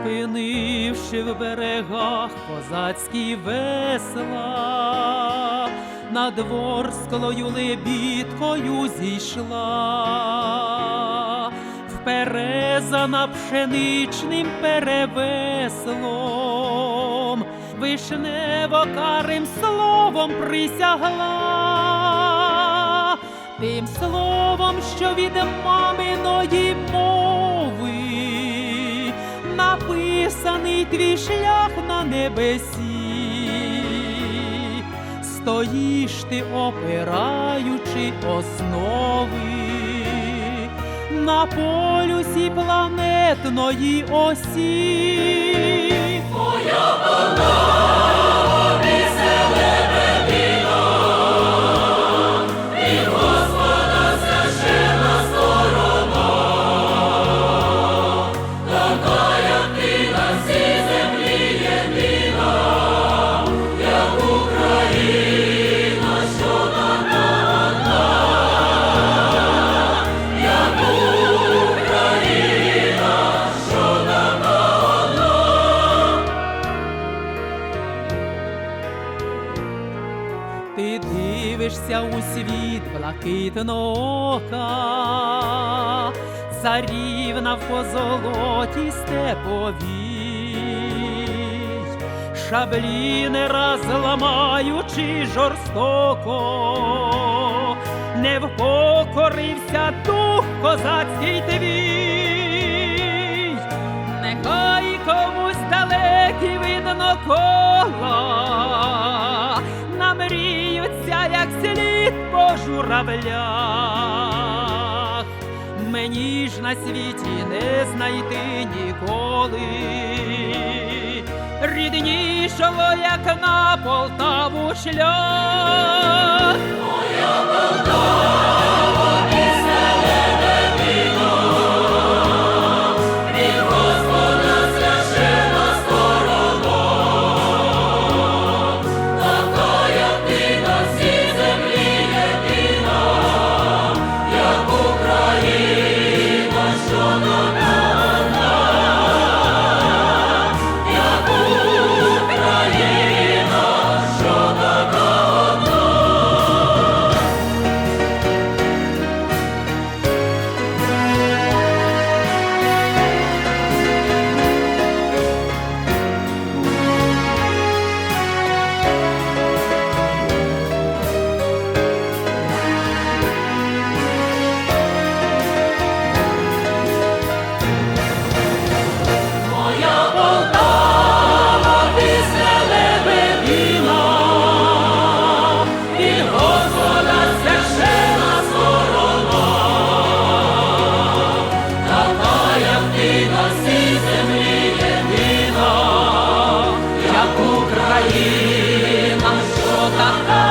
спинивши в берегах козацькі весла, над ворсклою лебідкою зійшла, вперезана пшеничним перевеслом, вишнево карим словом присягла, тим словом, що від маминої мови написаний твій шлях на небесі, стоїш ти, опираючи основи на полюсі планетної осі. Ти дивишся у світ блакитного ока, царівна в позолоті степовій, шаблі не розламаючи жорстоко, не впокорився дух козацький твій, нехай комусь далекі видно кола, як слід по журавлях. Мені ж на світі не знайти ніколи. Ріднішого, як на Полтаву шлях. Україна, що така.